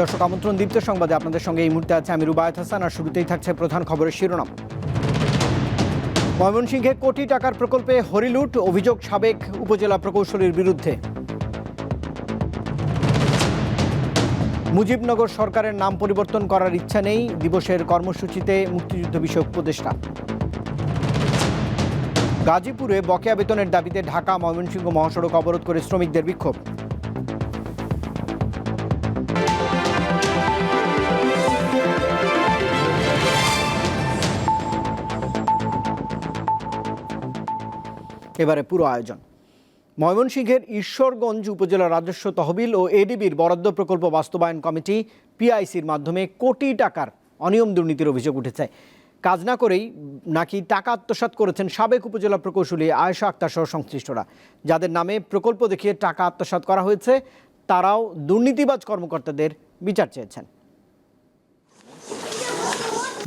দর্শক, আমন্ত্রণ দীপ্ত সংবাদে আপনাদের সঙ্গে এই মুহূর্তে আছে আমি রুবায়ত হাসান আর শুরুতেই থাকছে প্রধান খবরের শিরোনাম। ময়মনসিংহে কোটি টাকার প্রকল্পে হরিলুট অভিযোগ সাবেক উপজেলা প্রকৌশলীর বিরুদ্ধে। মুজিবনগর সরকারের নাম পরিবর্তন করার ইচ্ছা নেই, দিবসের কর্মসূচিতে মুক্তিযুদ্ধ বিষয়ক উপদেষ্টা। গাজীপুরে বকেয়া বেতনের দাবিতে ঢাকা ময়মনসিংহ মহাসড়ক অবরোধ করে শ্রমিকদের বিক্ষোভ। এবারে পুরো আয়োজন। ময়মনসিংহের ঈশ্বরগঞ্জ উপজেলা রাজস্ব তহবিল ও এডিবির বরাদ্দ প্রকল্প বাস্তবায়ন কমিটি পিআইসির মাধ্যমে কোটি টাকার অনিয়ম দুর্নীতির অভিযোগ উঠেছে। কাজ না করেই নাকি টাকা আত্মসাৎ করেছেন সাবেক উপজেলা প্রকৌশলী আয়েশা আক্তার সহ সংশ্লিষ্টরা। যাদের নামে প্রকল্প দেখিয়ে টাকা আত্মসাৎ করা হয়েছে, তারাও দুর্নীতিবাজ কর্মকর্তাদের বিচার চেয়েছেন।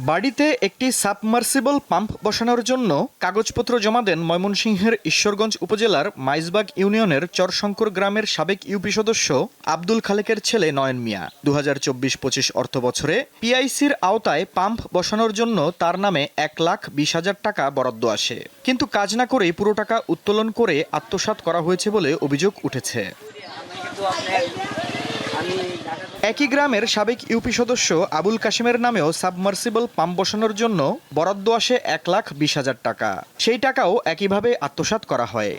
বাড়িতে একটি সাবমার্সিবল পাম্প বসানোর জন্য কাগজপত্র জমা দেন ময়মনসিংহের ঈশ্বরগঞ্জ উপজেলার মাইজবাগ ইউনিয়নের চরশঙ্কর গ্রামের সাবেক ইউপি সদস্য আব্দুল খালেকের ছেলে নয়ন মিয়া। দু হাজার চব্বিশ পঁচিশ অর্থ বছরে পিআইসির আওতায় পাম্প বসানোর জন্য তার নামে এক লাখ বিশ হাজার টাকা বরাদ্দ আসে। কিন্তু কাজ না করে পুরো টাকা উত্তোলন করে আত্মসাৎ করা হয়েছে বলে অভিযোগ উঠেছে। একই গ্রামের সাবেক ইউপি সদস্য আবুল কাশিমের নামেও সাবমার্সিবল পাম্প বসানোর জন্য বরাদ্দ আসে এক লাখ বিশ হাজার টাকা। সেই টাকাও একইভাবে আত্মসাৎ করা হয়।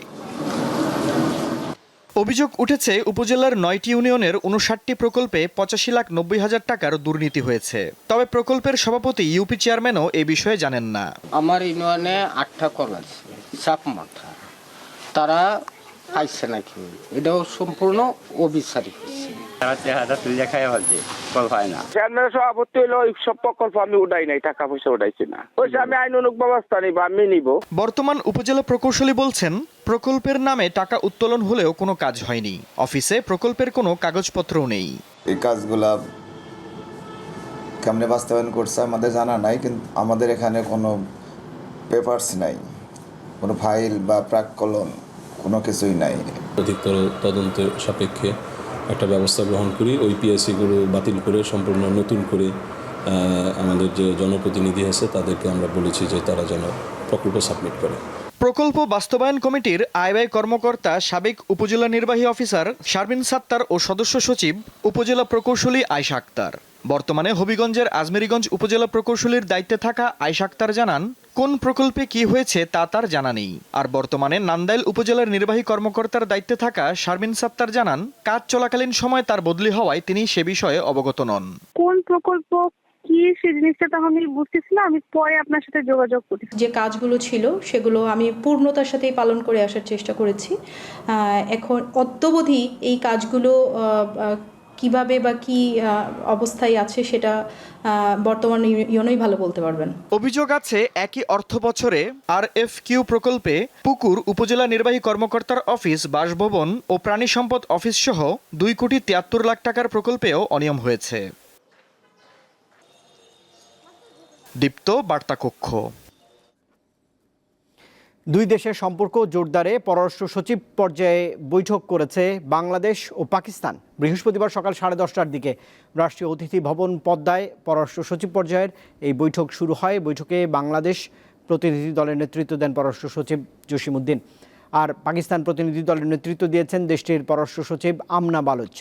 অভিযোগ উঠেছে, উপজেলার নয়টি ইউনিয়নের উনষাটটি প্রকল্পে পঁচাশি লাখ নব্বই হাজার টাকার দুর্নীতি হয়েছে। তবে প্রকল্পের সভাপতি, ইউপি চেয়ারম্যানও এ বিষয়ে জানেন না। আমার ইউনিয়নে আটটা কল আছে চাপ মাথা তারা পাইছে নাকি এটাও সম্পূর্ণ অবিচারী হচ্ছে তারা চেহারা তুলে খাই বলছে কল হয় না। চেয়ারম্যানের সভাপতি হলো ওই সব প্রকল্প আমি উঠাই নাই টাকা পয়সা উঠাইছি না। ওই আমি আইন অনুক ব্যবস্থা নিব আমি নিব। বর্তমান উপজেলা প্রকৌশলী বলছেন প্রকল্পের নামে টাকা উত্তোলন হলেও কোনো কাজ হয়নি। অফিসে প্রকল্পের কোনো কাগজপত্রও নেই। এই কাজগুলা কেমনে বাস্তবায়ন করছে আমাদের জানা নাই কিন্তু আমাদের এখানে কোনো পেপারস নাই। কোনো ফাইল বা প্রাক্কলন। কোনো কিছুই নাই। অধিকতর তদন্ত সাপেক্ষে একটা ব্যবস্থা গ্রহণ করি ওই পিএসসিগুলো বাতিল করে সম্পূর্ণ নতুন করে আমাদের যে জনপ্রতিনিধি আছে তাদেরকে আমরা বলেছি যে তারা যেন প্রকল্প সাবমিট করে। প্রকল্প বাস্তবায়ন কমিটির আয়ব্যয় কর্মকর্তা সাবেক উপজেলা নির্বাহী অফিসার শারমিন সাত্তার ও সদস্য সচিব উপজেলা প্রকৌশলী আয়শা আক্তার। বর্তমানে হবিগঞ্জের আজমেরীগঞ্জ উপজেলা প্রকৌশলীর দায়িত্বে থাকা আয়শা আক্তার জানান কোন প্রকল্পে কি হয়েছে তা তার জানা নেই। আর বর্তমানে নান্দাইল উপজেলার নির্বাহী কর্মকর্তার দায়িত্বে থাকা শারমিন সাত্তার জানান কাজ চলাকালীন সময় তার বদলি হওয়ায় তিনি সে বিষয়ে অবগত নন। কোন প্রকল্প কি সেই জিনিসটা তখন আমি বুঝতেছি না আমি পরে আপনার সাথে যোগাযোগ করতেছি যে কাজগুলো ছিল সেগুলো আমি পূর্ণতার সাথেই পালন করে আসার চেষ্টা করেছি। এখন অদ্যবধি এই কাজগুলো কীভাবে বা কি অবস্থায় আছে সেটা বর্তমান ইউনোই ভালো বলতে পারবেন। অভিযোগ আছে একই অর্থ বছরে আর এফ কিউ প্রকল্পে পুকুর উপজেলা নির্বাহী কর্মকর্তার অফিস, বাসভবন ও প্রাণী সম্পদ অফিস সহ দুই কোটি তিয়াত্তর লাখ টাকার প্রকল্পেও অনিয়ম হয়েছে। দীপ্ত বার্তা কক্ষ দুই দেশের সম্পর্ক জোরদারে, পররাষ্ট্র সচিব পর্যায়ে বৈঠক করেছে বাংলাদেশ ও পাকিস্তান। বৃহস্পতিবার সকাল সাড়ে দশটার দিকে রাষ্ট্রীয় অতিথি ভবন পদ্মায় পররাষ্ট্র সচিব পর্যায়ের এই বৈঠক শুরু হয়। বৈঠকে বাংলাদেশ প্রতিনিধি দলের নেতৃত্ব দেন পররাষ্ট্র সচিব জসিমউদ্দিন আর পাকিস্তান প্রতিনিধি দলের নেতৃত্ব দিয়েছেন দেশটির পররাষ্ট্র সচিব আমনা বালুচ।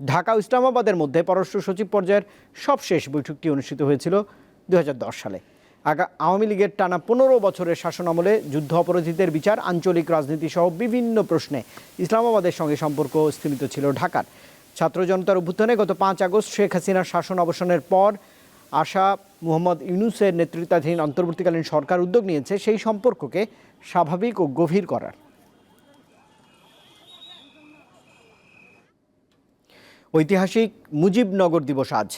ঢাকা ইসলামাবাদের মধ্যে পররাষ্ট্র সচিব পর্যায়ের সবশেষ বৈঠকটি অনুষ্ঠিত হয়েছিল দু হাজার দশ সালে। আওয়ামী লীগের টানা পনেরো বছরের শাসনামলে যুদ্ধ অপরাধীদের বিচার, আঞ্চলিক রাজনীতি সহ বিভিন্ন প্রশ্নে ইসলামাবাদের সঙ্গে সম্পর্ক স্থিমিত ছিল ঢাকার। ছাত্র জনতার অভ্যুত্থানে গত পাঁচ আগস্ট শেখ হাসিনার শাসন অবসানের পর আশা মুহম্মদ ইউনুসের নেতৃত্বাধীন অন্তর্বর্তীকালীন সরকার উদ্যোগ নিয়েছে সেই সম্পর্ককে স্বাভাবিক ও গভীর করার। ঐতিহাসিক মুজিবনগর দিবস আজ।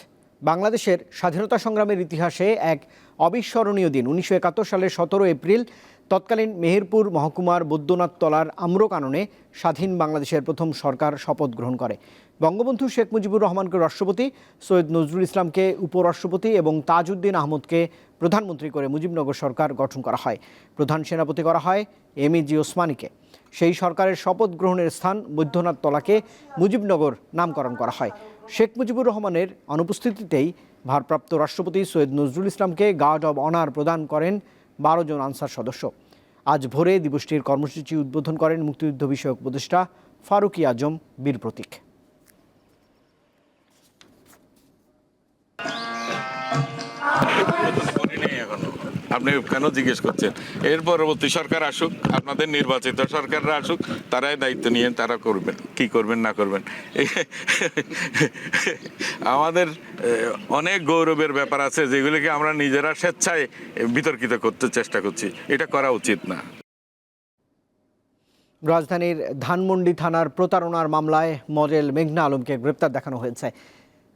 বাংলাদেশের স্বাধীনতা সংগ্রামের ইতিহাসে এক অবিস্মরণীয় দিন। উনিশশো একাত্তর সালের সতেরো এপ্রিল, তৎকালীন মেহেরপুর মহকুমার বৈদ্যনাথ তলার আম্রকাননে স্বাধীন বাংলাদেশের প্রথম সরকার শপথ গ্রহণ করে। বঙ্গবন্ধু শেখ মুজিবুর রহমানকে রাষ্ট্রপতি, সৈয়দ নজরুল ইসলামকে উপরাষ্ট্রপতি এবং তাজউদ্দিন আহমদকে প্রধানমন্ত্রী করে মুজিবনগর সরকার গঠন করা হয়। প্রধান সেনাপতি করা হয় এম এ জি ওসমানীকে। সেই সরকারের শপথ গ্রহণের স্থান বৈদ্যনাথ তলাকে মুজিবনগর নামকরণ করা হয়। শেখ মুজিবুর রহমানের অনুপস্থিতিতেই ভারপ্রাপ্ত রাষ্ট্রপতি সৈয়দ নজরুল ইসলামকে গার্ড অব অনার প্রদান করেন বারো জন আনসার সদস্য। আজ ভোরে দিবসটির কর্মসূচি উদ্বোধন করেন মুক্তিযুদ্ধ বিষয়ক উপদেষ্টা ফারুকি আজম বীর প্রতীক। Thank এখনও আপনি কেন জিজ্ঞেস করছেন? এর পরবর্তী সরকার আসুক, আপনাদের নির্বাচিত সরকাররা আসুক, তারাই দায়িত্ব নিয়ে তারা করবেন, কি করবেন, না করবেন। আমাদের অনেক গৌরবের ব্যাপার আছে যেগুলিকে আমরা নিজেরা স্বেচ্ছায় বিতর্কিত করতে চেষ্টা করছি। এটা করা উচিত না। রাজধানীর ধানমন্ডি থানার প্রতারণার মামলায় মডেল মেঘনা আলমকে গ্রেপ্তার দেখানো হয়েছে।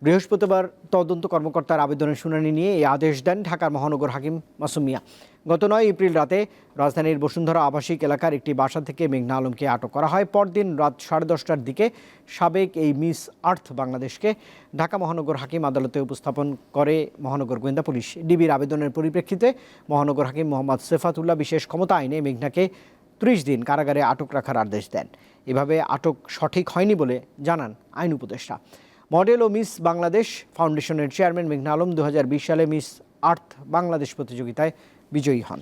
বৃহস্পতিবার তদন্ত কর্মকর্তার আবেদনের শুনানি নিয়ে এই আদেশ দেন ঢাকার মহানগর হাকিম মাসুম মিয়া। গত নয় এপ্রিল রাতে রাজধানীর বসুন্ধরা আবাসিক এলাকার একটি বাসা থেকে মেঘনা আলমকে আটক করা হয়। পরদিন রাত সাড়ে দশটার দিকে সাবেক এই মিস আর্থ বাংলাদেশকে ঢাকা মহানগর হাকিম আদালতে উপস্থাপন করে মহানগর গোয়েন্দা পুলিশ। ডিবির আবেদনের পরিপ্রেক্ষিতে মহানগর হাকিম মোহাম্মদ সেফাতুল্লাহ বিশেষ ক্ষমতা আইনে মেঘনাকে ত্রিশ দিন কারাগারে আটক রাখার আদেশ দেন। এভাবে আটক সঠিক হয়নি বলে জানান আইন উপদেষ্টা। মডেল ও মিস বাংলাদেশ ফাউন্ডেশনের চেয়ারম্যান মেঘনা আলম দু সালে মিস আর্থ বাংলাদেশ প্রতিযোগিতায় বিজয়ী হন।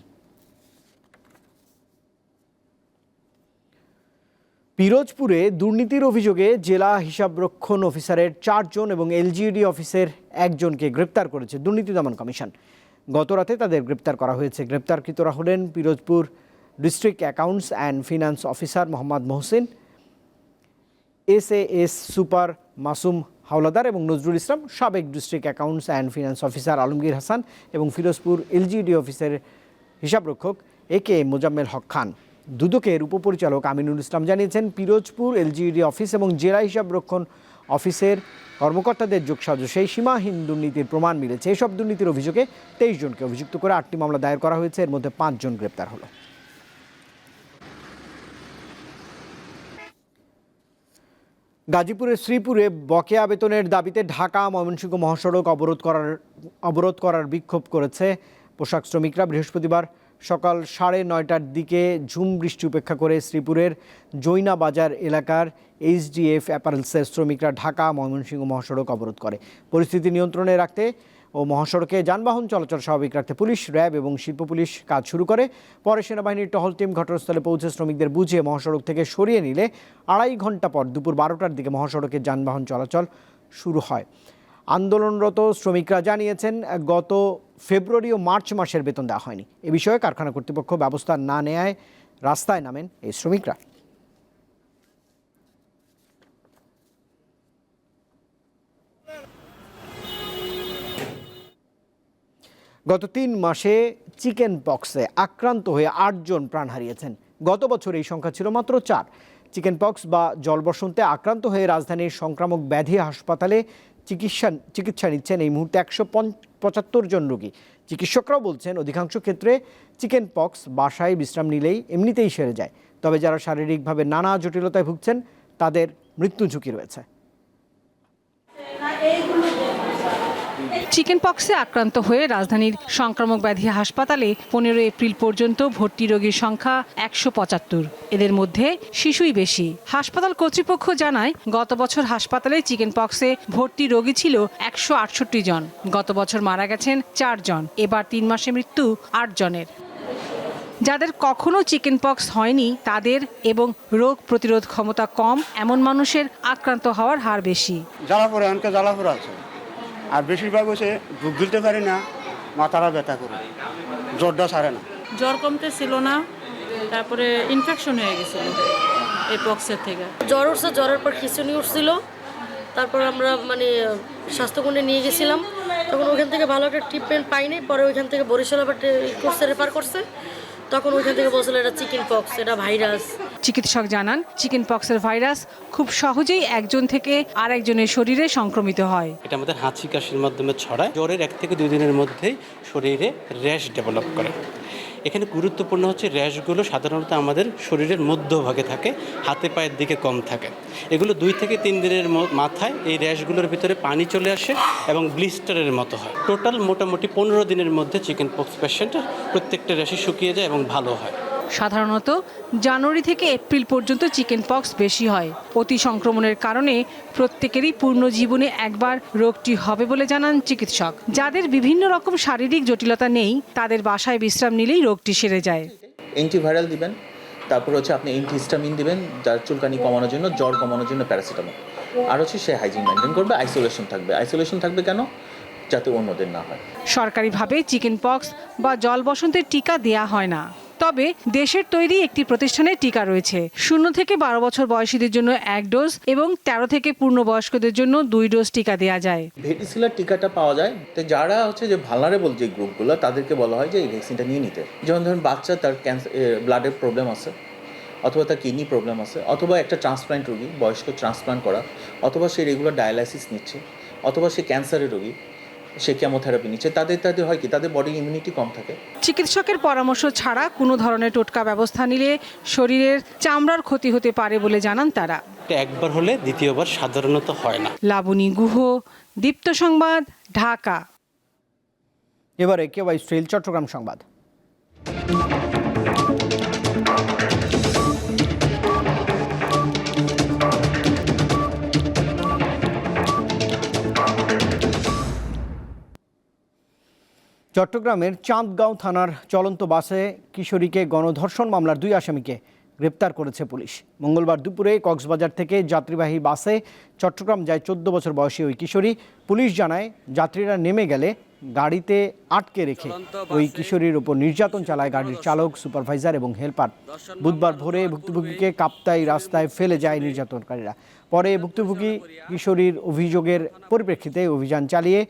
পিরোজপুরে দুর্নীতির অভিযোগে জেলা হিসাবরক্ষণ অফিসারের চারজন এবং এলজিইডি অফিসের একজনকে গ্রেপ্তার করেছে দুর্নীতি দমন কমিশন। গতরাতে তাদের গ্রেপ্তার করা হয়েছে। গ্রেপ্তারকৃতরা হলেন Pirojpur district accounts and finance officer Mohammad Mohsin S A S super Masum Howlader এবং নজরুল ইসলাম, সাবেক district accounts and finance officer Alamgir Hasan এবং ফিরোজপুর এলজিডি অফিসের হিসাবরক্ষক এ কে মোজাম্মেল হক খান। দুদকের উপপরিচালক আমিনুল ইসলাম জানিয়েছেন, পিরোজপুর এলজিডি অফিস এবং জেলা হিসাবরক্ষণ অফিসের কর্মকর্তাদের যোগসাজশে সীমাহীন দুর্নীতির প্রমাণ মিলেছে। এসব দুর্নীতির অভিযোগে তেইশ জনকে অভিযুক্ত করে আটটি মামলা দায়ের করা হয়েছে। এর মধ্যে পাঁচজন গ্রেপ্তার হলো। গাজীপুরের শ্রীপুরে বকেয়া বেতনের দাবিতে ঢাকা ময়মনসিংহ মহাসড়ক অবরোধ করার অবরোধ করার বিক্ষোভ করেছে পোশাক শ্রমিকরা। বৃহস্পতিবার সকাল সাড়ে নয়টার দিকে ঝুম বৃষ্টি উপেক্ষা করে শ্রীপুরের জৈনা বাজার এলাকার এইচডিএফ অ্যাপারেলসের শ্রমিকরা ঢাকা ময়মনসিংহ মহাসড়ক অবরোধ করে। পরিস্থিতি নিয়ন্ত্রণে রাখতে ও মহাসড়কে যানবাহন চলাচল স্বাভাবিক রাখতে পুলিশ, র্যাব এবং শিল্প পুলিশ কাজ শুরু করে। পরে সেনাবাহিনীর টহল টিম ঘটনাস্থলে পৌঁছে শ্রমিকদের বুঝিয়ে মহাসড়ক থেকে সরিয়ে নিলে আড়াই ঘণ্টা পর দুপুর বারোটার দিকে মহাসড়কে যানবাহন চলাচল শুরু হয়। আন্দোলনরত শ্রমিকরা জানিয়েছেন, গত ফেব্রুয়ারি ও মার্চ মাসের বেতন দেওয়া হয়নি। এ বিষয়ে কারখানা কর্তৃপক্ষ ব্যবস্থা না নেয় রাস্তায় নামেন এই শ্রমিকরা। গত তিন মাসে চিকেন পক্সে আক্রান্ত হয়ে আটজন প্রাণ হারিয়েছেন। গত বছর এই সংখ্যা ছিল মাত্র চার। চিকেন পক্স বা জলবসন্তে আক্রান্ত হয়ে রাজধানীর সংক্রামক ব্যাধি হাসপাতালে চিকিৎসা চিকিৎসা নিচ্ছেন এই মুহূর্তে একশো পঁচাত্তর জন রোগী। চিকিৎসকরাও বলছেন, অধিকাংশ ক্ষেত্রে চিকেন পক্স বাসায় বিশ্রাম নিলেই এমনিতেই সেরে যায়। তবে যারা শারীরিকভাবে নানা জটিলতায় ভুগছেন, তাদের মৃত্যু ঝুঁকি রয়েছে। চিকেন পক্সে আক্রান্ত হয়ে রাজধানীর সংক্রামক ব্যাধি হাসপাতালে পনেরো এপ্রিল পর্যন্ত ভর্তি রোগীর সংখ্যা একশো পঁচাত্তর। এদের মধ্যে শিশুই বেশি। হাসপাতাল কর্তৃপক্ষ জানায়, গত বছর হাসপাতালে চিকেন পক্সে ভর্তি রোগী ছিল একশো আটষট্টি জন। গত বছর মারা গেছেন চারজন এবার তিন মাসে মৃত্যু আট জনের। যাদের কখনো চিকেন পক্স হয়নি, তাদের এবং রোগ প্রতিরোধ ক্ষমতা কম, এমন মানুষের আক্রান্ত হওয়ার হার বেশি। জ্বালাপোড়া অনেকে জ্বালাপোড়া আছে। আর বেশিরভাগ হচ্ছে বুক গিলতে পারে না মাথাটা ব্যথা করে জ্বরটা ছাড়ে না। জ্বর কমতে ছিল না তারপরে ইনফেকশন হয়ে গেছিল এই পক্সের থেকে। জ্বর উঠছে জ্বরের পর খিচুনি উঠছিল তারপর আমরা মানে স্বাস্থ্যকেন্দ্রে নিয়ে গেছিলাম। তখন ওইখান থেকে ভালো একটা ট্রিটমেন্ট পাইনি পরে ওইখান থেকে বরিশাল আবার করছে রেফার করছে। তখন ওইখান থেকে বলছিল এটা চিকেন পক্স এটা ভাইরাস। চিকিৎসক জানান চিকেন পক্সের ভাইরাস খুব সহজেই একজন থেকে আরেকজনের শরীরে সংক্রমিত হয়। এটা আমাদের হাঁচি কাশির মাধ্যমে ছড়ায় জ্বরের এক থেকে দুই দিনের মধ্যেই শরীরে র্যাশ ডেভেলপ করে। এখানে গুরুত্বপূর্ণ হচ্ছে র্যাশগুলো সাধারণত আমাদের শরীরের মধ্যভাগে থাকে, হাতে পায়ের দিকে কম থাকে। এগুলো দুই থেকে তিন দিনের মাথায় এই র্যাশগুলোর ভিতরে পানি চলে আসে এবং ব্লিস্টারের মতো হয়। টোটাল মোটামুটি পনেরো দিনের মধ্যে চিকেন পক্স পেশেন্ট প্রত্যেকটা র্যাশই শুকিয়ে যায় এবং ভালো হয়। সাধারণত জানুয়ারি থেকে এপ্রিল পর্যন্ত চিকেন পক্স বেশি হয়। অতি সংক্রমণের কারণে প্রত্যেকেরই পূর্ণ জীবনে একবার রোগটি হবে বলে জানান চিকিৎসক। যাদের বিভিন্ন রকম শারীরিক জটিলতা নেই তাদের বাসায় বিশ্রাম নিলেই রোগটি সেরে যায়। অ্যান্টিভাইরাল দিবেন তারপর হচ্ছে আপনি অ্যান্টিহিস্টামিন দিবেন যার চুলকানি কমানোর জন্য জ্বর কমানোর জন্য প্যারাসিটামল আর হচ্ছে সে হাইজিন মেনটেন করবে আইসোলেশন থাকবে। আইসোলেশন থাকবে কেন? যাতে অন্যদের না হয়। সরকারিভাবে চিকেন পক্স বা জল বসন্তের টিকা দেয়া হয় না। তবে দেশের তৈরি একটি প্রতিষ্ঠানের টিকা রয়েছে। শূন্য থেকে বারো বছর বয়সীদের জন্য এক ডোজ এবং তেরো থেকে পূর্ণবয়স্কদের জন্য দুই ডোজ টিকা দেওয়া যায়। ভেটিসিলার টিকাটা পাওয়া যায়, তো যারা হচ্ছে যে ভালনারেবল যে গ্রুপগুলো, তাদেরকে বলা হয় যে এই ভ্যাকসিনটা নিয়ে নিতে। যেমন ধরুন, বাচ্চা তার ক্যান্সার ব্লাডের প্রবলেম আছে, অথবা তার কিডনি প্রবলেম আছে, অথবা একটা ট্রান্সপ্লান্ট রোগী, বয়স্ক ট্রান্সপ্লান্ট করা, অথবা সে রেগুলার ডায়ালাইসিস নিচ্ছে, অথবা সে ক্যান্সারের রোগী সে কেমোথেরাপি নিচ্ছে। তাদের তাদের হয় কি? তাদের বডি ইমিউনিটি কম থাকে। চিকিৎসকের পরামর্শ ছাড়া কোনো ধরনের টোটকা ব্যবস্থা নিলে শরীরের চামড়ার ক্ষতি হতে পারে বলে জানান তারা। একবার হলে দ্বিতীয়বার সাধারণত হয় না। লাবণী গুহ দীপ্ত সংবাদ ঢাকা। এবারে কেওয়াই স্টিল চট্টগ্রাম সংবাদ। চট্টগ্রামের চাঁদগাঁও থানার চলন্ত বাসে কিশোরীকে গণধর্ষণ মামলার দুই আসামিকে গ্রেপ্তার করেছে পুলিশ। মঙ্গলবার দুপুরে কক্সবাজার থেকে যাত্রীবাহী বাসে চট্টগ্রাম যায় চোদ্দ বছর বয়সী ওই কিশোরী। পুলিশ জানায় যাত্রীরা নেমে গেলে গাড়িতে আটকে রেখে ওই কিশোরীর উপর নির্যাতন চালায় গাড়ির চালক সুপারভাইজার এবং হেলপার। বুধবার ভোরে ভুক্তভোগীকে কাপ্তাই রাস্তায় ফেলে যায় নির্যাতনকারীরা। পরে ভুক্তভোগী কিশোরীর অভিযোগের পরিপ্রেক্ষিতে অভিযান চালিয়ে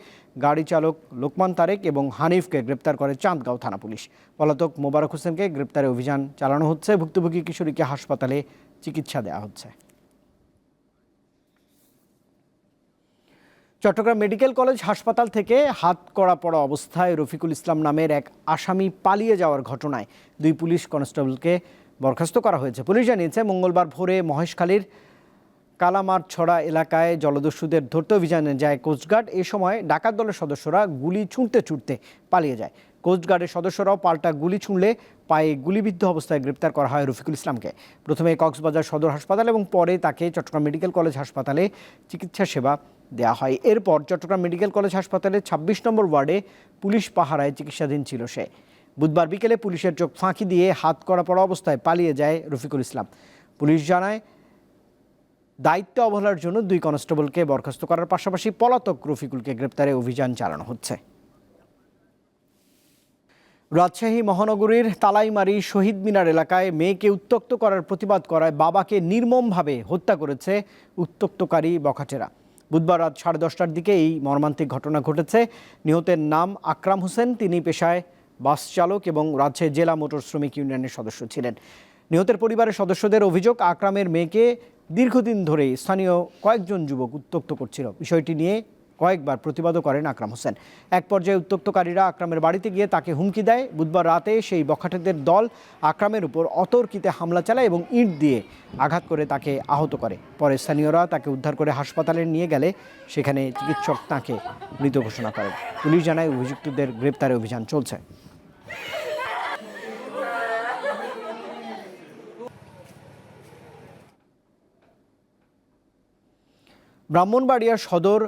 গাড়ি চালক লোকমান তারেক এবং হানিফকে গ্রেপ্তার করে চাঁদগাঁও থানা পুলিশ। পলাতক মোবারক হোসেনকে গ্রেপ্তারে অভিযান চালানো হচ্ছে। ভুক্তভোগী কিশোরীকে হাসপাতালে চিকিৎসা দেওয়া হচ্ছে। চট্টগ্রাম মেডিকেল কলেজ হাসপাতাল থেকে হাত করা পড়া অবস্থায় রফিকুল ইসলাম নামের এক আসামি পালিয়ে যাওয়ার ঘটনায় দুই পুলিশ কনস্টেবলকে বরখাস্ত করা হয়েছে। পুলিশ জানিয়েছে, মঙ্গলবার ভোরে মহেশখালীর কালামার ছড়া এলাকায় জলদস্যুদের ধরতে অভিযানে যায় কোস্টগার্ড এ সময় ডাকাত দলের সদস্যরা গুলি ছুঁড়তে ছুটতে পালিয়ে যায়। কোস্টগার্ডের সদস্যরাও পাল্টা গুলি ছুঁড়লে পায়ে গুলিবিদ্ধ অবস্থায় গ্রেপ্তার করা হয় রফিকুল ইসলামকে। প্রথমে কক্সবাজার সদর হাসপাতাল এবং পরে তাকে চট্টগ্রাম মেডিকেল কলেজ হাসপাতালে চিকিৎসা সেবা দেওয়া হয়। এরপর চট্টগ্রাম মেডিকেল কলেজ হাসপাতালে ছাব্বিশ নম্বর ওয়ার্ডে পুলিশ পাহারায় চিকিৎসাধীন ছিল সে। বুধবার বিকেলে পুলিশের চোখ ফাঁকি দিয়ে হাত করা পড়া অবস্থায় পালিয়ে যায় রফিকুল ইসলাম। পুলিশ জানায় দায়িত্ব অবহেলার জন্য দুই কনস্টেবলকে বরখাস্ত করার পাশাপাশি পলাতক রফিকুলকে গ্রেপ্তারে অভিযান চালানো হচ্ছে। রাজশাহী মহানগরীর তালাইমারি শহীদ মিনার এলাকায় মেয়েকে উত্তক্ত করার প্রতিবাদ করায় বাবাকে নির্মমভাবে হত্যা করেছে উত্তক্তকারী বখাটেরা। বুধবার রাত সাড়ে দশটার দিকে এই মর্মান্তিক ঘটনা ঘটেছে। নিহতের নাম আকরাম হোসেন, তিনি পেশায় বাস চালক এবং রাজশাহী জেলা মোটর শ্রমিক ইউনিয়নের সদস্য ছিলেন। নিহতের পরিবারের সদস্যদের অভিযোগ, আকরামের মেয়েকে দীর্ঘদিন ধরে স্থানীয় কয়েকজন যুবক উত্তক্ত করছিল। বিষয়টি নিয়ে কয়েকবার প্রতিবাদও করেন আকরাম হোসেন। এক পর্যায়ে উত্তক্তকারীরা আকরামের বাড়িতে গিয়ে তাকে হুমকি দেয়। বুধবার রাতে সেই বখাটেদের দল আকরামের উপর অতর্কিতে হামলা চালায় এবং ইট দিয়ে আঘাত করে তাকে আহত করে। পরে স্থানীয়রা তাকে উদ্ধার করে হাসপাতালে নিয়ে গেলে সেখানে চিকিৎসক তাকে মৃত ঘোষণা করেন। পুলিশ জানায়, অভিযুক্তদের গ্রেপ্তারে অভিযান চলছে। ব্রাহ্মণবাড়িয়া সদর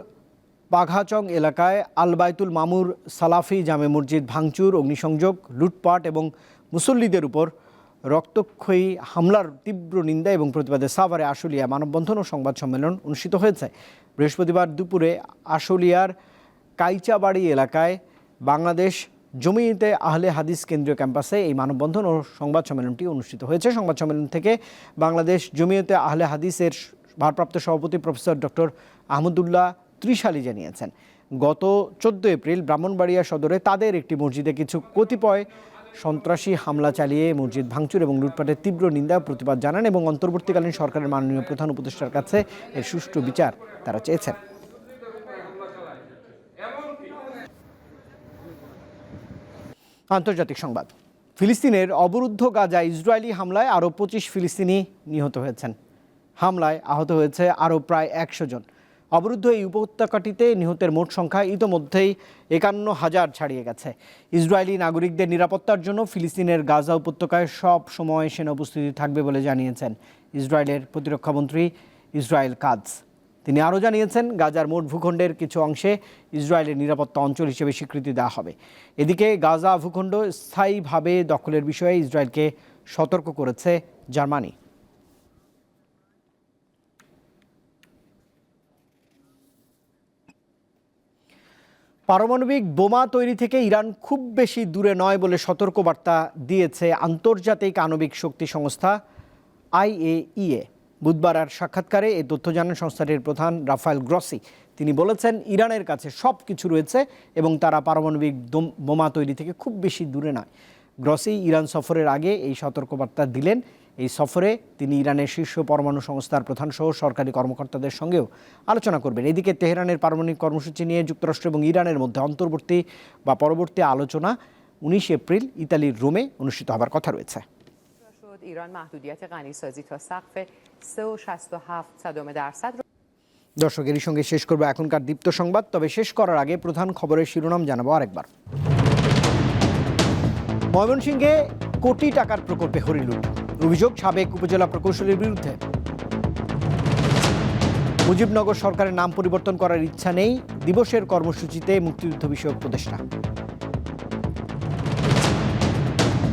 বাঘাচং এলাকায় আলবায়তুল মামুর সালাফি জামে মসজিদ ভাঙচুর, অগ্নিসংযোগ, লুটপাট এবং মুসল্লিদের উপর রক্তক্ষয়ী হামলার তীব্র নিন্দা এবং প্রতিবাদে সাভারে আশুলিয়া মানববন্ধন ও সংবাদ সম্মেলন অনুষ্ঠিত হয়েছে। বৃহস্পতিবার দুপুরে আশুলিয়ার কাইচাবাড়ি এলাকায় বাংলাদেশ জমিতে আহলে হাদিস কেন্দ্রীয় ক্যাম্পাসে এই মানববন্ধন ও সংবাদ সম্মেলনটি অনুষ্ঠিত হয়েছে। সংবাদ সম্মেলন থেকে বাংলাদেশ জমিয়তে আহলে হাদিসের ভারপ্রাপ্ত সভাপতি প্রফেসর ডক্টর আহমদুল্লাহ ত্রিশালী জানিয়েছেন, গত চোদ্দ এপ্রিল ব্রাহ্মণবাড়িয়া সদরে তাদের একটি মসজিদে কিছু কতিপয় সন্ত্রাসী হামলা চালিয়ে মসজিদ ভাঙচুর এবং লুটপাটের তীব্র নিন্দা প্রতিবাদ জানান এবং অন্তর্বর্তীকালীন সরকারের মাননীয় প্রধান উপদেষ্টার কাছে এর সুষ্ঠু বিচার তারা চেয়েছেন। আন্তর্জাতিক সংবাদ, ফিলিস্তিনের অবরুদ্ধ গাজা ইসরায়েলি হামলায় আরও পঁচিশ ফিলিস্তিনি নিহত হয়েছেন। হামলায় আহত হয়েছে আরও প্রায় একশো জন। অবরুদ্ধ এই উপত্যকাটিতে নিহতের মোট সংখ্যা ইতোমধ্যেই একান্ন হাজার ছাড়িয়ে গেছে। ইসরায়েলি নাগরিকদের নিরাপত্তার জন্য ফিলিস্তিনের গাজা উপত্যকায় সব সময় সেনা উপস্থিতি থাকবে বলে জানিয়েছেন ইসরায়েলের প্রতিরক্ষামন্ত্রী ইসরায়েল কাজ। তিনি আরও জানিয়েছেন, গাজার মোট ভূখণ্ডের কিছু অংশে ইসরায়েলের নিরাপত্তা অঞ্চল হিসেবে স্বীকৃতি দেওয়া হবে। এদিকে গাজা ভূখণ্ড স্থায়ীভাবে দখলের বিষয়ে ইসরায়েলকে সতর্ক করেছে জার্মানি। পারমাণবিক বোমা তৈরি থেকে ইরান খুব বেশি দূরে নয় বলে সতর্কবার্তা দিয়েছে আন্তর্জাতিক আণবিক শক্তি সংস্থা আইএইএ। বুধবার আর সাক্ষাৎকারে এই তথ্য জানান সংস্থাটির প্রধান রাফায়েল গ্রসি। তিনি বলেছেন, ইরানের কাছে সব কিছু রয়েছে এবং তারা পারমাণবিক বোমা তৈরি থেকে খুব বেশি দূরে নয়। গ্রসি ইরান সফরের আগে এই সতর্কবার্তা দিলেন এই সফরে তিনি ইরানের শীর্ষ পরমাণু সংস্থার প্রধানসহ সরকারি কর্মকর্তাদের সঙ্গেও আলোচনা করবেন। এদিকে তেহরানের পারমাণবিক কর্মসূচি নিয়ে যুক্তরাষ্ট্র এবং ইরানের মধ্যে অন্তর্বর্তী বা পরবর্তী আলোচনা উনিশ এপ্রিল ইতালির রোমে অনুষ্ঠিত হবার কথা রয়েছে। দর্শকেরই সঙ্গে শেষ করব এখনকার দীপ্ত সংবাদ তবে শেষ করার আগে প্রধান খবরের শিরোনাম জানাব আরেকবার। ময়মনসিংহে কোটি টাকার প্রকল্পে হরিলুট। অভিযোগ সাবেক উপজেলা প্রকৌশলীর বিরুদ্ধে। মুজিবনগর সরকারের নাম পরিবর্তন করার ইচ্ছা নেই, দিবসের কর্মসূচিতে মুক্তিযুদ্ধ বিষয়ক উপদেষ্টা।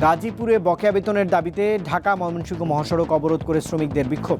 গাজীপুরে বকেয়া বেতনের দাবিতে ঢাকা ময়মনসিংহ মহাসড়ক অবরোধ করে শ্রমিকদের বিক্ষোভ।